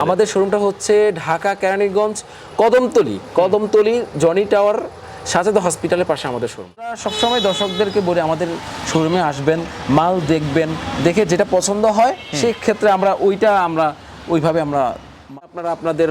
আমাদের শোরুমটা হচ্ছে ঢাকা কেরানীগঞ্জ কদমতলি। কদমতলি জনি টাওয়ার সাজাদ হসপিটালের পাশে আমাদের শোরুম সবসময় দর্শকদেরকে বলে আমাদের শোরুমে আসবেন মাল দেখবেন দেখে যেটা পছন্দ হয় সেই ক্ষেত্রে আমরা ওইটা আমরা ওইভাবে আমরা আপনারা আপনাদের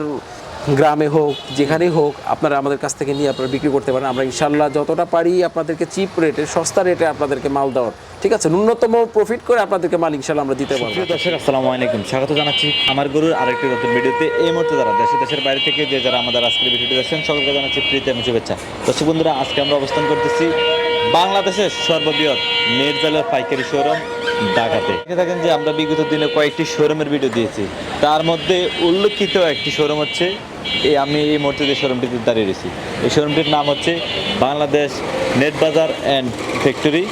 গ্রামে হোক যেখানেই হোক, আপনারা আমাদের কাছ থেকে নিয়ে আপনারা বিক্রি করতে পারেন। আমরা ইনশাল্লাহ যতটা পারি আপনাদেরকে চিপ রেটে সস্তা রেটে আপনাদেরকে মাল দেওয়ার। ঠিক আছে, ন্যূনতম প্রফিট করে আপনাদেরকে মাল ইনশাল্লাহ আমরা দিতে পারব। দর্শক, আসসালামু আলাইকুম। স্বাগত জানাচ্ছি আমার গরুর আরেকটি নতুন ভিডিওতে। এই মুহূর্তে যারা দেশে দেশের বাইরে থেকে যে যারা আমাদের আজকের ভিডিওটি দেখছেন, সকলকে জানাচ্ছি প্রীতি এবং শুভেচ্ছা। দর্শক বন্ধুরা, আজকে আমরা অবস্থান করতেছি বাংলাদেশের সর্ববৃহৎ নেটজালের পাইকারি শোরুম। ঢাকাতে। থাকেন যে আমরা বিগত দিনে কয়েকটি শোরুমের ভিডিও দিয়েছি। তার মধ্যে উল্লেখিত একটি শোরুম হচ্ছে এই আমি এই মুহূর্তে যে শোরুমটিতে দাঁড়িয়ে রয়েছি। এই শোরুমটির নাম হচ্ছে Bangladesh net Bazar and factory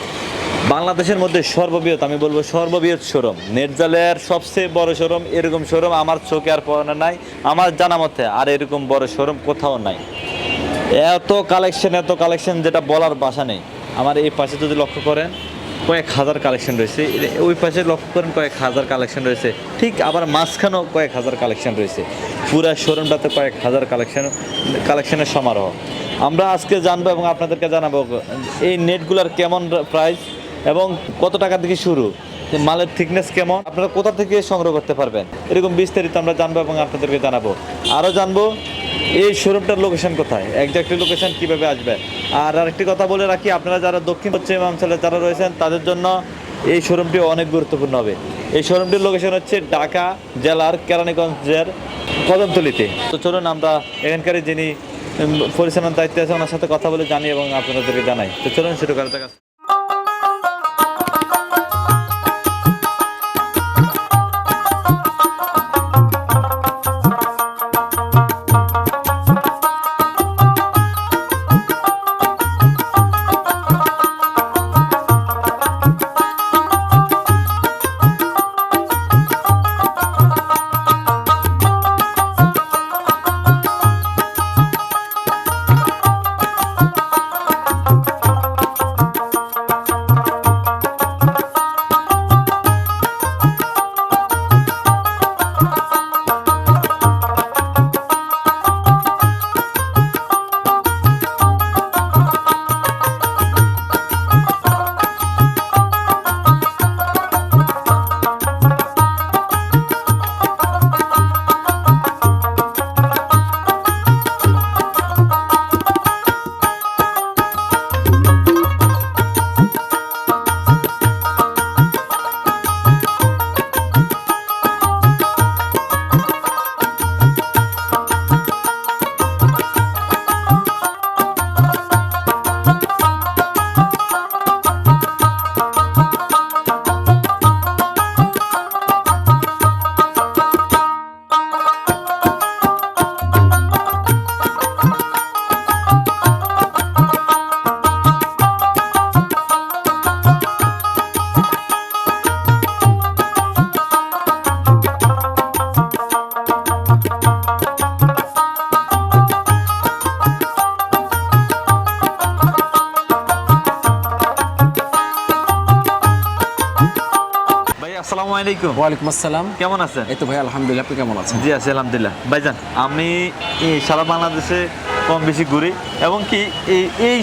বাংলাদেশের মধ্যে সর্ববৃহৎ, আমি বলব সর্ববৃহৎ শোরুম নেটজালের সবচেয়ে বড় শোরুম এরকম শোরুম আমার চোখে আর পড়ানো নাই, আমার জানা মতে আর এরকম বড় শোরুম কোথাও নাই। এত কালেকশন এত কালেকশন যেটা বলার বাসা নেই। আমার এই পাশে যদি লক্ষ্য করেন কয়েক হাজার কালেকশন রয়েছে। ওই পাশে লক্ষ্য করেন কয়েক হাজার কালেকশন রয়েছে। ঠিক আবার মাঝখানেও কয়েক হাজার কালেকশন রয়েছে। পুরা শোরুমটাতে কয়েক হাজার কালেকশন, কালেকশনের সমারোহ। আমরা আজকে জানব এবং আপনাদেরকে জানাব, এই নেটগুলার কেমন প্রাইস এবং কত টাকা থেকে শুরু? মালের থিকনেস কেমন? আপনারা কোথা থেকে সংগ্রহ করতে পারবেন? এরকম বিস্তারিত আমরা জানব এবং আপনাদেরকে জানাব। আরও জানব, এই শোরুমটার লোকেশন কোথায়? একজাক্টলি লোকেশন কীভাবে আসবে? আর আরেকটি কথা বলে রাখি, আপনারা যারা দক্ষিণ পশ্চিম অঞ্চলে যারা রয়েছেন, তাদের জন্য এই শোরুমটি অনেক গুরুত্বপূর্ণ হবে। এই শোরুমটির লোকেশন হচ্ছে ঢাকা জেলার কেরানীগঞ্জের কদমতলিতে। তো চলুন আমরা এখানকার যিনি পরিচালনার দায়িত্বে আছে ওনার সাথে কথা বলে জানি এবং আপনাদেরকে জানাই। তো চলুন শুরু করা আলাইকুম। ওয়ালাইকুম আসসালাম। কেমন আছেন? এই তো ভাই আলহামদুলিল্লাহ আপনি কেমন আছেন? জি আছি আলহামদুলিল্লাহ। ভাইজান আমি এই সারা বাংলাদেশে কম বেশি ঘুরি। এবং কি এই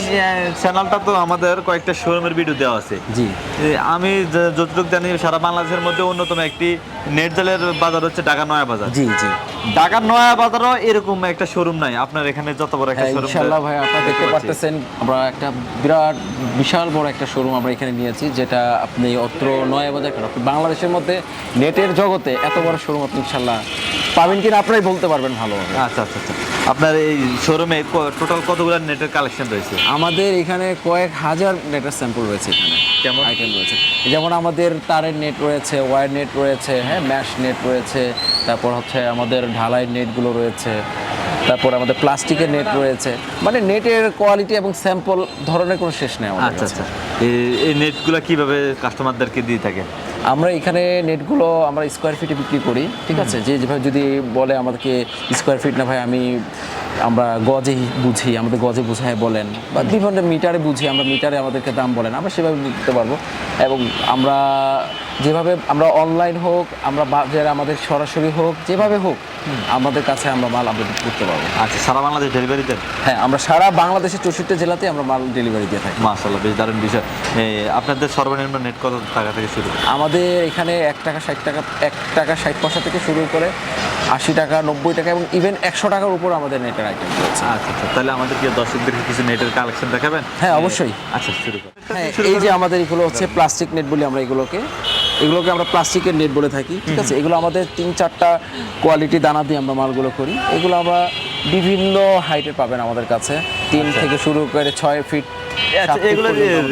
চ্যানেলটা তো আমাদের কয়েকটা শোরুমের ভিডিও দেওয়া আছে। জি। আমি যতটুকু জানি সারা বাংলাদেশের মধ্যে অন্যতম একটি নেট জালের বাজার হচ্ছে ঢাকা নয়া বাজার। জি জি। ঢাকার নয়া বাজারও এরকম একটা শোরুম নাই। আপনার এখানে যত বড় একটা হ্যাঁ, শোরুম ইনশাল্লাহ ভাই আপনারা দেখতে পাচ্ছেন আমরা একটা বিরাট বিশাল বড় একটা শোরুম আমরা এখানে নিয়েছি যেটা আপনি অত্র নয়া বাজার বাংলাদেশের মধ্যে নেটের জগতে এত বড় শোরুম আপনি ইনশাল্লাহ পাবেন কিনা আপনারাই বলতে পারবেন ভালো আচ্ছা আচ্ছা আচ্ছা। আপনার এই শোরুমে টোটাল কতগুলো নেটের কালেকশন রয়েছে? আমাদের এখানে কয়েক হাজার নেটের স্যাম্পল রয়েছে এখানে। কেমন? আইটেম রয়েছে। যেমন আমাদের তারের নেট রয়েছে ওয়ার নেট রয়েছে হ্যাঁ ম্যাশ নেট রয়েছে তারপর হচ্ছে আমাদের ঢালাই নেটগুলো রয়েছে তারপর আমাদের প্লাস্টিকের নেট রয়েছে। মানে নেটের কোয়ালিটি এবং স্যাম্পল ধরনের কোনো শেষ নেই আচ্ছা আচ্ছা। এই- নেটগুলো কীভাবে কাস্টমারদেরকে দিয়ে থাকেন আমরা এখানে নেটগুলো আমরা স্কোয়ার ফিটে বিক্রি করি, ঠিক আছে? যে যেভাবে যদি বলে আমাদেরকে স্কোয়ার ফিট না ভাই, আমি আমরা গজে বুঝি আমাদের গজে বুঝায় বলেন বা বিভিন্ন মিটারে বুঝি আমরা মিটারে আমাদেরকে দাম বলেন আমরা সেভাবে দিতে পারব। এবং আমরা যেভাবে আমরা অনলাইন হোক আমরা বাজারে আমাদের সরাসরি হোক যেভাবে হোক আমাদের কাছে আমরা মাল আপডেট করতে পারব। আচ্ছা সারা বাংলাদেশ ডেলিভারি দেন? হ্যাঁ আমরা সারা বাংলাদেশের চৌষট্টি জেলাতে আমরা মাল ডেলিভারি দিয়ে থাকি। মাশাআল্লাহ বেশ দারুণ বিষয়। আপনাদের সর্বনিম্ন নেট কত টাকা থেকে শুরু? আমাদের এখানে এক টাকা ষাট টাকা এক টাকা ষাট পয়সা থেকে শুরু করে আশি টাকা নব্বই টাকা এবং ইভেন একশো টাকার উপর আমাদের নেটের আইটেম রয়েছে। আচ্ছা আচ্ছা তাহলে আমাদেরকে দর্শকদেরকে কিছু নেটের কালেকশন দেখাবেন? হ্যাঁ, অবশ্যই। আচ্ছা শুরু হ্যাঁ এই যে আমাদের এগুলো হচ্ছে প্লাস্টিক নেট বলি আমরা এগুলোকে এগুলোকে আমরা প্লাস্টিকের নেট বলে থাকি ঠিক আছে? এগুলো আমাদের তিন চারটা কোয়ালিটি দানা দিয়ে আমরা মালগুলো করি। এগুলো আমরা বিভিন্ন হাইটের পাবেন আমাদের কাছে। তিন থেকে শুরু করে ছয় ফিট আচ্ছা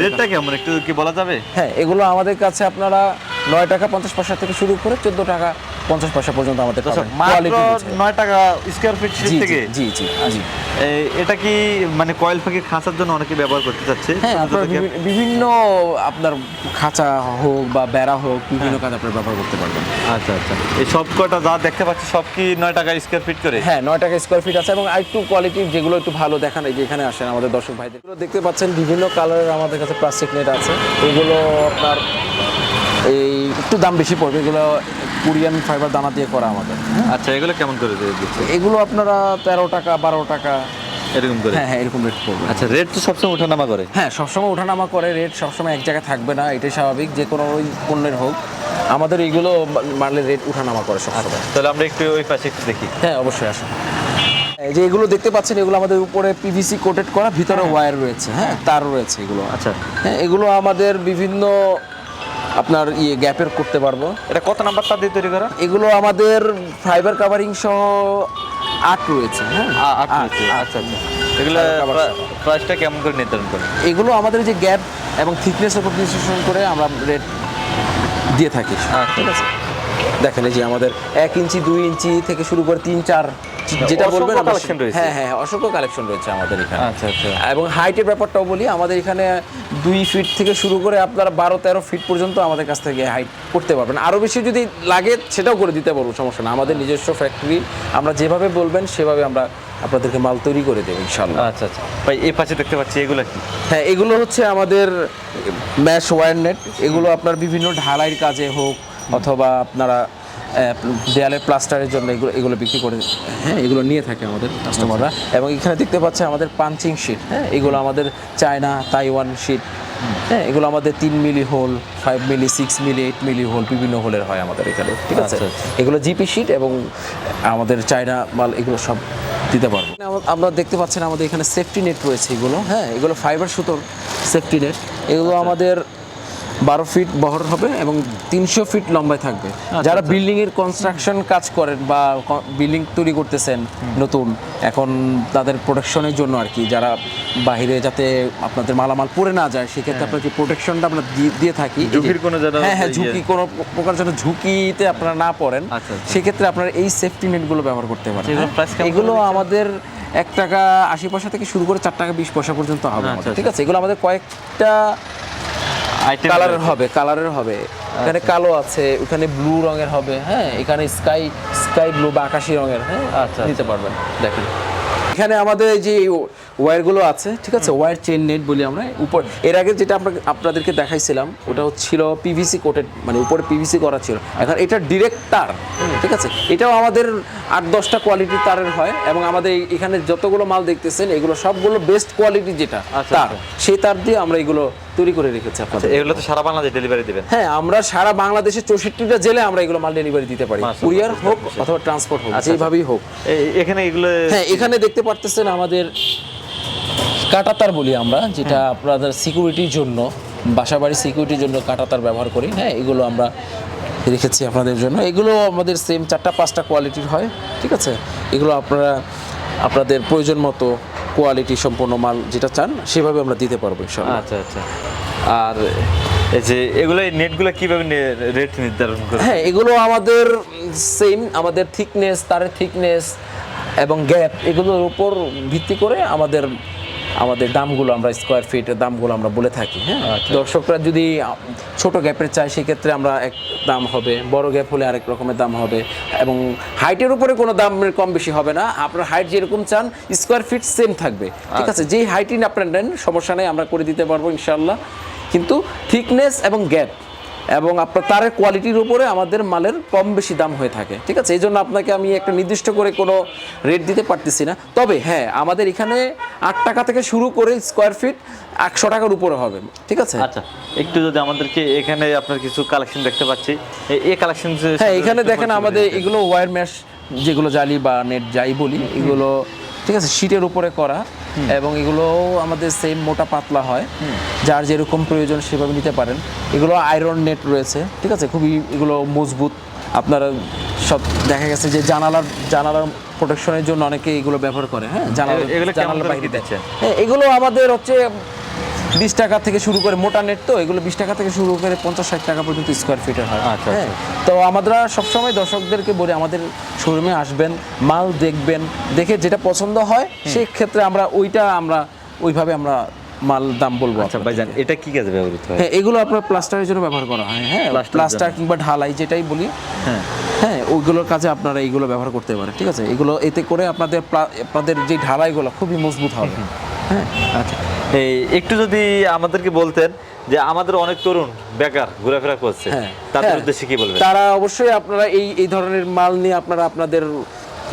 রেটটা কেমন? একটু কি বলা যাবে? হ্যাঁ এগুলো আমাদের কাছে আপনারা নয় টাকা পঞ্চাশ পয়সা থেকে শুরু করে চোদ্দ টাকা পঞ্চাশ পয়সা পর্যন্ত আমাদের। নয় টাকা স্কোয়ার ফিট থেকে? জি জি জি। এটা কি মানে কয়েল পাখি খাঁচার জন্য অনেকে ব্যবহার করতে চাচ্ছে? হ্যাঁ বিভিন্ন আপনার খাঁচা হোক বা বেড়া হোক বিভিন্ন কাজ আপনার ব্যবহার করতে পারবেন। আচ্ছা আচ্ছা। এই সব কটা যা দেখতে পাচ্ছি সব কি নয় টাকা স্কোয়ার ফিট করে? হ্যাঁ নয় টাকা স্কোয়ার ফিট আছে এবং আরেকটু কোয়ালিটি যেগুলো একটু ভালো দেখান এই যে এখানে আসেন আমাদের দর্শক ভাইদের। দেখতে পাচ্ছেন বিভিন্ন কালারের আমাদের কাছে প্লাস্টিক নেট আছে। এগুলো আপনার এই একটু দাম বেশি পড়বে এগুলো কোরিয়ান ফাইবার দানা দিয়ে করা আমাদের। আচ্ছা এগুলো কেমন করে এগুলো আপনারা তেরো টাকা বারো টাকা। এরকম করে? হ্যাঁ হ্যাঁ এরকম রেট পড়বে। আচ্ছা রেট তো সবসময় ওঠানামা করে? হ্যাঁ সবসময় ওঠানামা করে রেট সবসময় এক জায়গায় থাকবে না এটাই স্বাভাবিক যে কোনো ওই পণ্যের হোক। আমাদের এইগুলো মারলে রেট উঠানামা করে সবসময়। তাহলে আমরা একটু ওই পাশে একটু দেখি। হ্যাঁ অবশ্যই আসুন। যে এগুলো দেখতে পাচ্ছেন এগুলো আমাদের উপরে পিভিসি কোটেড করা ভিতরে ওয়্যার রয়েছে হ্যাঁ তার রয়েছে এগুলো। আচ্ছা। হ্যাঁ এগুলো আমাদের বিভিন্ন আপনার ইয়ে গ্যাপের করতে পারব। এটা কত নাম্বার তার দিয়ে তৈরি করা? এগুলো আমাদের ফাইবার কাভারিং সহ আট রয়েছে হ্যাঁ? আট রয়েছে। আচ্ছা আচ্ছা। এগুলো প্রাইসটা কেমন করে নির্ধারণ করেন? এগুলো আমাদের যে গ্যাপ এবং থিকনেস উপর বিশ্লেষণ করে আমরা রেট দিয়ে থাকি। ঠিক আছে? দেখেন এই যে আমাদের এক ইঞ্চি দুই ইঞ্চি থেকে শুরু করে তিন চার যেটা বলবেন collection রয়েছে। হ্যাঁ হ্যাঁ অসংখ্য কালেকশন রয়েছে আমাদের এখানে। আচ্ছা আচ্ছা। এবং হাইটের ব্যাপারটাও বলি আমাদের এখানে দুই ফিট থেকে শুরু করে আপনারা বারো তেরো ফিট পর্যন্ত আমাদের কাছ থেকে হাইট করতে পারবেন। আরও বেশি যদি লাগে সেটাও করে দিতে পারব সমস্যা না। আমাদের নিজস্ব ফ্যাক্টরি আমরা যেভাবে বলবেন সেভাবে আমরা আপনাদেরকে মাল তৈরি করে দেবো ইনশাল্লাহ আচ্ছা আচ্ছা। ভাই এই পাশে দেখতে পাচ্ছি এগুলো কি? হ্যাঁ এগুলো হচ্ছে আমাদের ম্যাশ ওয়্যার নেট এগুলো আপনার বিভিন্ন ঢালাইয়ের কাজে হোক অথবা আপনারা দেয়ালের প্লাস্টারের জন্য এগুলো এগুলো বিক্রি করে হ্যাঁ এগুলো নিয়ে থাকে আমাদের কাস্টমাররা এবং এখানে দেখতে পাচ্ছে আমাদের পাঞ্চিং শিট হ্যাঁ এগুলো আমাদের চায়না তাইওয়ান শিট হ্যাঁ এগুলো আমাদের তিন milli hole five milli six milli eight milli hole বিভিন্ন হোলের হয় আমাদের এখানে ঠিক আছে? আচ্ছা, আচ্ছা। এগুলো জিপি শিট এবং আমাদের চায়না মাল এগুলো সব দিতে পারব। আম- আমরা দেখতে পাচ্ছেন আমাদের এখানে সেফটি নেট রয়েছে এগুলো হ্যাঁ এগুলো ফাইবার সুতোর সেফটি নেট এগুলো আমাদের বারো ফিট বহর হবে এবং তিনশো ফিট লম্বায় থাকবে। যারা বিল্ডিং এর কনস্ট্রাকশন কাজ করেন বা বিল্ডিং তৈরি করতেছেন নতুন এখন তাদের প্রোটেকশনের জন্য আর কি যারা বাইরে যাতে আপনাদের মালামাল পড়ে না যায় সেক্ষেত্রে আপনার যে প্রোটেকশনটা আমরা দিয়ে- থাকি। ঝুঁকির কোনো হ্যাঁ হ্যাঁ ইয়ে- ঝুঁকি কোনো প্রকার যেন ঝুঁকিতে আপনারা না পড়েন আচ্ছা, আচ্ছা। সেক্ষেত্রে আপনারা এই সেফটি নেটগুলো ব্যবহার করতে পারেন। হ্যাঁ? এগুলো আমাদের এক টাকা আশি পয়সা থেকে শুরু করে চার টাকা বিশ পয়সা পর্যন্ত হবে আচ্ছা, আচ্ছা। ঠিক আছে? এগুলো আমাদের কয়েকটা কালারের হবে কালারের হবে। এখানে কালো আছে ওখানে ব্লু রঙের হবে হ্যাঁ? এখানে স্কাই স্কাই ব্লু বা আকাশি রঙের হ্যাঁ? আচ্ছা, নিতে পারবেন দেখেন। এখানে আমাদের এই যে ওয়্যারগুলো আছে ঠিক আছে? ওয়্যার চেন নেট বলি আমরা। উপর এর আগে যেটা আমরা আপনাদেরকে দেখাইছিলাম ওটা হচ্ছিল পিভিসি কোটেড মানে উপরে পিভিসি করা ছিল। এখন এটা ডিরেক্ট তার ঠিক আছে? এটাও আমাদের আট দশটা কোয়ালিটির তারের হয় এবং আমাদের এখানে যতগুলো মাল দেখতেছেন এগুলো সবগুলো বেস্ট কোয়ালিটি যেটা আচ্ছা, তার। আচ্ছা। সেই তার দিয়ে আমরা এগুলো তৈরি করে রেখেছি আপনাদের এগুলো তো সারা বাংলাদেশ ডেলিভারি দিবেন। হ্যাঁ আমরা সারা বাংলাদেশের চৌষট্টিটা জেলে আমরা এগুলো মাল ডেলিভারি দিতে পারি। কুরিয়ার হোক অথবা ট্রান্সপোর্ট হোক আচ্ছা, যেভাবেই হোক। এখানে এগুলো হ্যাঁ এখানে দেখতে পারতেছেন আমাদের কাটাতার বলি আমরা যেটা আপনাদের সিকিউরিটির জন্য বাসাবাড়ি সিকিউরিটির জন্য কাটাতার ব্যবহার করি। হ্যাঁ এগুলো আমরা রেখেছি আপনাদের জন্য। এগুলো আমাদের সেম চারটা পাঁচটা কোয়ালিটির হয় ঠিক আছে? এগুলো আপনারা আপনাদের প্রয়োজন মতো কোয়ালিটি সম্পন্ন মাল যেটা চান সেভাবে আমরা দিতে পারব ইনশাআল্লাহ। আচ্ছা আচ্ছা। আর এই যে এগুলো নেটগুলো কীভাবে রেট নির্ধারণ করে হ্যাঁ এগুলো আমাদের সেম আমাদের থিকনেস তারের থিকনেস এবং গ্যাপ এগুলোর উপর ভিত্তি করে আমাদের আমাদের দামগুলো আমরা স্কোয়ার ফিটের দামগুলো আমরা বলে থাকি হ্যাঁ? দর্শকরা যদি ছোট গ্যাপের চায় সেক্ষেত্রে আমরা এক দাম হবে বড় গ্যাপ হলে আরেক রকমের দাম হবে এবং হাইটের উপরে কোনো দামের কম বেশি হবে না। আপনার হাইট যেরকম চান স্কোয়ার ফিট সেম থাকবে। ঠিক আছে যেই হাইটই আপনার নেন সমস্যা নেই আমরা করে দিতে পারব ইনশাল্লাহ কিন্তু থিকনেস এবং গ্যাপ এবং আপনার তারের কোয়ালিটির উপরে আমাদের মালের কম বেশি দাম হয়ে থাকে। ঠিক আছে? এই জন্য আপনাকে আমি একটা নির্দিষ্ট করে কোনো রেট দিতে পারতেছি না। তবে হ্যাঁ আমাদের এখানে আট টাকা থেকে শুরু করে স্কোয়ার ফিট একশো টাকার উপরে হবে। ঠিক আছে? আচ্ছা একটু যদি আমাদেরকে এখানে আপনার কিছু কালেকশন দেখতে পাচ্ছি। এই কালেকশন হ্যাঁ এখানে দেখেন আমাদের এগুলো ওয়ার ম্যাশ যেগুলো জালি বা নেট যাই বলি এগুলো ঠিক আছে? শীটের উপরে করা। এবং এগুলো আমাদের সেম মোটা পাতলা হয়। যার যেরকম প্রয়োজন সেভাবে নিতে পারেন। এগুলো আয়রন নেট রয়েছে ঠিক আছে? খুবই এগুলো মজবুত। আপনারা সব দেখা গেছে যে জানালার জানালার প্রোটেকশনের জন্য অনেকে এগুলো ব্যবহার করে হ্যাঁ? জানালা জানালার বাইরে দিচ্ছে? হ্যাঁ এগুলো আমাদের হচ্ছে বিশ টাকা থেকে শুরু করে মোটা নেট তো এগুলো বিশ টাকা থেকে শুরু করে পঞ্চাশ ষাট টাকা পর্যন্ত স্কোয়ার ফিটের হয়। আচ্ছা, হ্যাঁ? তো আমরা সবসময় দর্শকদেরকে বলি আমাদের শোরুমে আসবেন মাল দেখবেন দেখে যেটা পছন্দ হয় সেই ক্ষেত্রে আমরা ওইটা আমরা ওইভাবে আমরা মাল দাম বলব আচ্ছা। ভাইজান এটা কি কাজে ব্যবহৃত হয়? হ্যাঁ এগুলো আপনার প্লাস্টারের জন্য ব্যবহার করা হয় হ্যাঁ? প্লাস্টার কিংবা ঢালাই যেটাই বলি। হ্যাঁ। হ্যাঁ ওইগুলোর কাজে আপনারা এইগুলো ব্যবহার করতে পারেন ঠিক আছে? এগুলো এতে করে আপনাদের আপনাদের যে ঢালাইগুলো খুবই মজবুত হবে। হ্যাঁ? আচ্ছা। এই একটু যদি আমাদেরকে বলতেন যে আমাদের অনেক তরুণ বেকার ঘোরাফেরা করছে হ্যাঁ তাদের হ্যাঁ। উদ্দেশ্যে কি বলবেন? তারা অবশ্যই আপনারা এই এই ধরনের মাল নিয়ে আপনারা আপনাদের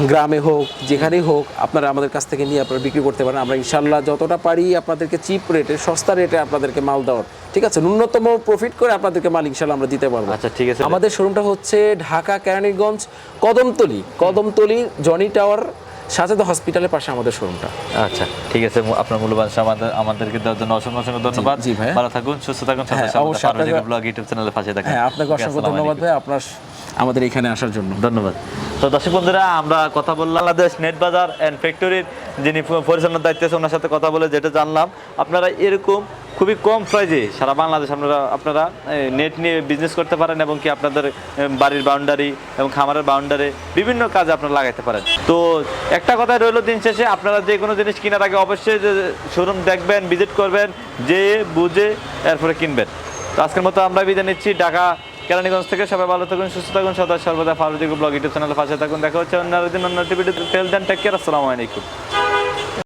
গ্রামে হোক যেখানেই হোক আপনারা আমাদের কাছ থেকে নিয়ে আপনারা বিক্রি করতে পারেন। আমরা ইনশাল্লাহ যতটা পারি আপনাদেরকে চিপ রেটে সস্তা রেটে আপনাদেরকে মাল দেওয়ার। ঠিক আছে? ন্যূনতম প্রফিট করে আপনাদেরকে মাল ইনশাল্লাহ আমরা দিতে পারব। আচ্ছা ঠিক আছে। আমাদের শোরুমটা হচ্ছে ঢাকা কেরানীগঞ্জ কদমতলি। কদমতলি জনি টাওয়ার সাজাদা হসপিটালের পাশে আমাদের শোরুমটা। আচ্ছা ঠিক আছে আপনার মূল্যবান আমাদের আমাদেরকে দেওয়ার জন্য অসংখ্য অসংখ্য ধন্যবাদ। জি ভাইয়া। ভালো থাকুন সুস্থ থাকুন অবশ্যই ব্লগ ইউটিউব চ্যানেলে পাশে থাকুন হ্যাঁ আপনাকে অসংখ্য ধন্যবাদ ভাই আপনার আমাদের এখানে আসার জন্য। ধন্যবাদ। তো দর্শক বন্ধুরা আমরা কথা বললাম বাংলাদেশ নেট বাজার অ্যান্ড ফ্যাক্টরির যিনি পরিচালনার দায়িত্বে আছে ওনার সাথে কথা বলে যেটা জানলাম আপনারা এরকম খুবই কম প্রাইজে সারা বাংলাদেশ আপনারা আপনারা নেট নিয়ে বিজনেস করতে পারেন এবং কি আপনাদের বাড়ির বাউন্ডারি এবং খামারের বাউন্ডারি বিভিন্ন কাজে আপনারা লাগাইতে পারেন। তো একটা কথা রইল দিন শেষে, আপনারা যে কোনো জিনিস কেনার আগে অবশ্যই শোরুম দেখবেন ভিজিট করবেন যে বুঝে, এরপরে কিনবেন। তো আজকের মতো আমরা বিদায় নিচ্ছি। ঢাকা, কেরানীগঞ্জ থেকে সবাই ভালো থাকুন, সুস্থ থাকুন, সদা সর্বদা ফারুদিকে ব্লগ ইউটিউব চ্যানেলে পাশে থাকুন। দেখা হচ্ছে অন্য দিন অন্য টিভিতে টেল দেন টেক কেয়ার আসসালামু আলাইকুম।